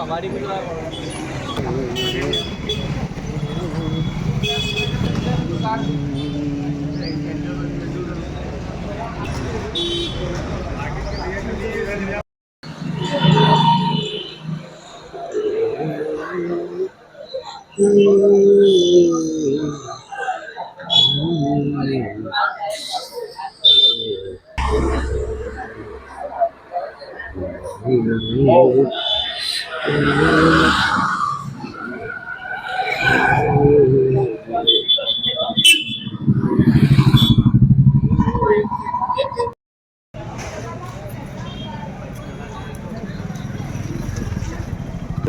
हमारी भी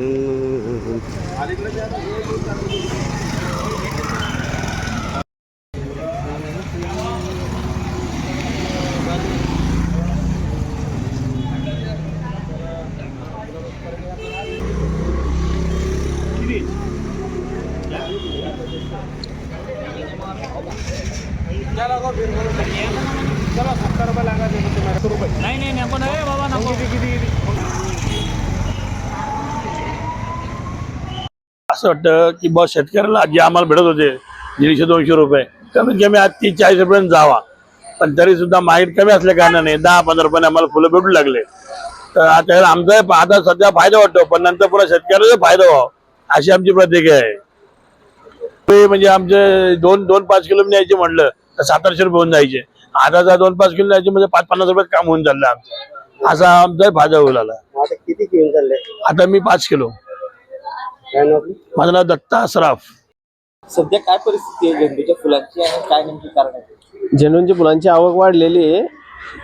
Mm. नाही नाही नको नाही बाबा नको. असं वाटतं की बस शेतकऱ्याला जे आम्हाला भेटत होते दीडशे दोनशे रुपये. कमीत कमी आज तीस चाळीस रुपयापर्यंत जावा. पण तरी सुद्धा मार्केट कमी असल्या कारणाने दहा पंधरा रुपयाने आम्हाला फुलं भेटू लागले. तर आता आमचा आता सध्या फायदा वाटतो पण नंतर पुन्हा शेतकऱ्याला फायदा व्हावा अशी आमची प्रतिक्रिया आहे. ते म्हणजे आमचे दोन दोन पाच किलो न्यायचे म्हटलं तर सातारशे रुपये होऊन जायचे. आता जर दोन पाच किलो न्यायचे म्हणजे पाच पन्नास रुपयात काम होऊन चाललं आमचं. असा आमचा फायदा होईल आला आता किती घेऊन चालले? आता मी पाच किलो. काय नाव आपलं? माझं नाव दत्ता सराफ. सध्या काय परिस्थिती आहे झेंडूच्या फुलांची आणि काय नेमकी कारण आहे? झेंडूंची फुलांची आवक वाढलेली आहे.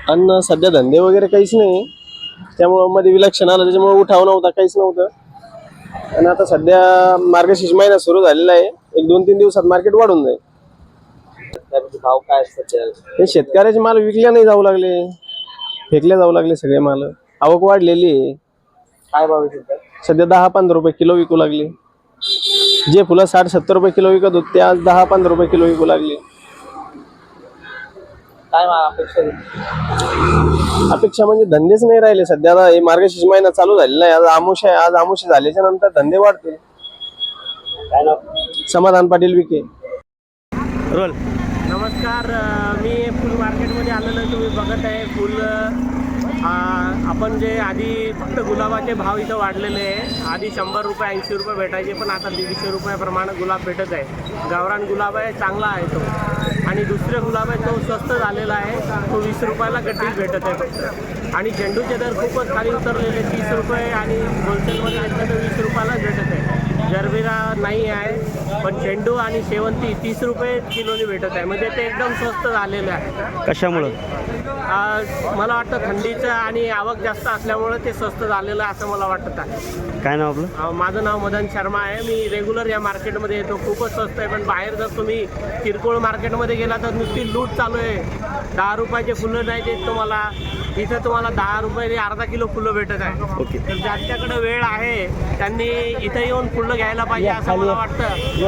आणि सध्या धंदे वगैरे काहीच नाही. त्यामुळं मध्ये विलक्षण आलं त्याच्यामुळे उठाव नव्हता काहीच नव्हतं. आणि आता सध्या मार्गशीर्ष महिना सुरू झालेला आहे. एक दोन तीन दिवसात मार्केट वाढून जाईल. भाव काय असतात हे शेतकऱ्याचे माल विकल्या नाही जाऊ लागले. फेकले जाऊ लागले सगळे माल. आवक वाढलेली आहे. काय भाव आहे सध्या सध्या दहा पंधरा रुपये किलो विकू लागले. जे फुलं साठ सत्तर रुपये किलो विकत होते ते आज दहा पंधरा रुपये किलो विकू लागले. काय मा- अपेक्षा आहे? अपेक्षा म्हणजे धंदेच नाही राहिले सध्या. आता हे मार्गशीर्ष महिना चालू झालेला आहे. आज आमुष आहे. आज आमुष झाल्याच्यानंतर धंदे वाढतील. समाधान पाटील विखे. रोल. नमस्कार मी फुल मार्केटमध्ये आलेलो आहे. तुम्ही बघत आहे फुल आपण जे आधी फक्त गुलाबाचे भाव इथं वाढलेले आहे. आधी शंभर रुपये ऐंशी रुपये भेटायचे पण आता दीडशे रुपयाप्रमाणे गुलाब भेटत आहे. गावरान गुलाब आहे चांगला आहे तो. आणि दुसरे गुलाब आहे तो स्वस्त झालेला आहे. तो वीस रुपयाला गड्डी भेटत आहे फक्त. आणि झेंडूचे दर खूपच खाली उतरलेले तीस रुपये आणि होलसेलमध्ये घेतलं तर वीस रुपयालाच भेटत आहे. जरबेरा नाही आहे. पण झेंडू आणि शेवंती तीस रुपये किलोने भेटत आहे. म्हणजे ते एकदम स्वस्त झालेले आहे. कशामुळं? आ, मला वाटतं थंडीचं आणि आवक जास्त असल्यामुळे ते स्वस्त झालेलं आहे असं मला वाटत आहे. काय नाव आपलं? अ, माझं नाव मदन शर्मा आहे. मी रेग्युलर या मार्केटमध्ये येतो. खूपच स्वस्त आहे. पण बाहेर जर तुम्ही किरकोळ मार्केटमध्ये गेला तर नुसती लूट चालू आहे. दहा रुपयाचे फुलं नाही देत तुम्हाला. इथं तुम्हाला दहा रुपयाने अर्धा किलो फुलं भेटत आहे. ओके. तर ज्यांच्याकडे वेळ आहे त्यांनी इथं येऊन फुलं घ्यायला पाहिजे असं मला वाटतं.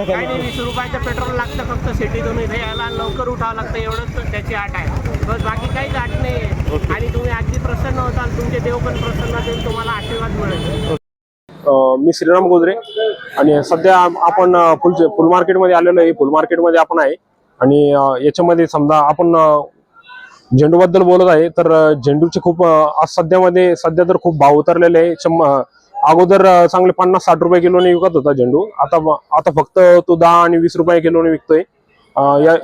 काही नाही वीस रुपयाचं पेट्रोल लागतं फक्त सिटीतून इथे यायला लवकर उठावं लागतं एवढंच त्याची आट आहे. बस बाकी काहीच आट नाही आहे आणि तुम्ही अगदी प्रसन्न होताल तुमचे देव पण प्रसन्न होतील तुम्हाला आशीर्वाद मिळेल. अं, मी श्रीराम गोदरे. आणि सध्या आम- आपण अं, फुल फुल मार्केटमध्ये आलेलो आहे. फुल मार्केटमध्ये आपण आहे. आणि अं, याच्यामध्ये समजा आपण अं, झेंडूबद्दल बोलत आहे तर झेंडूचे खूप आज सध्यामध्ये सध्या तर खूप भाव उतरलेले आहे. अगोदर चांगले पन्नास साठ रुपये किलोने विकत होता झेंडू. आता आता फक्त तो दहा आणि वीस रुपये किलोने विकतोय.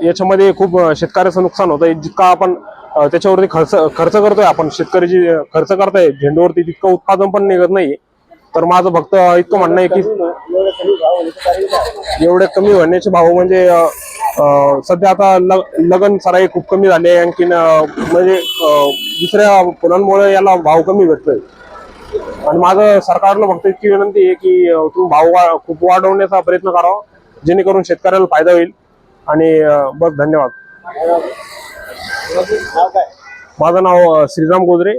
याच्यामध्ये खूप शेतकऱ्याचं नुकसान होतंय. जितका आपण त्याच्यावरती खर्च खर्च करतोय आपण शेतकरी जे खर्च करताय झेंडूवरती तितकं उत्पादन पण निघत नाही तर माझं फक्त इतकं म्हणणं आहे की एवढे कमी होण्याचे भाव म्हणजे सध्या आता लगन सराई खूप कमी झाले आणखीन म्हणजे दुसऱ्या फुलांमुळे याला भाव कमी भेटतोय. आणि माझं सरकारला फक्त इतकी विनंती आहे की तुम्ही भाव खूप वाढवण्याचा प्रयत्न करावा जेणेकरून शेतकऱ्याला फायदा होईल. आणि बस धन्यवाद. माझं नाव श्रीराम गोदरे.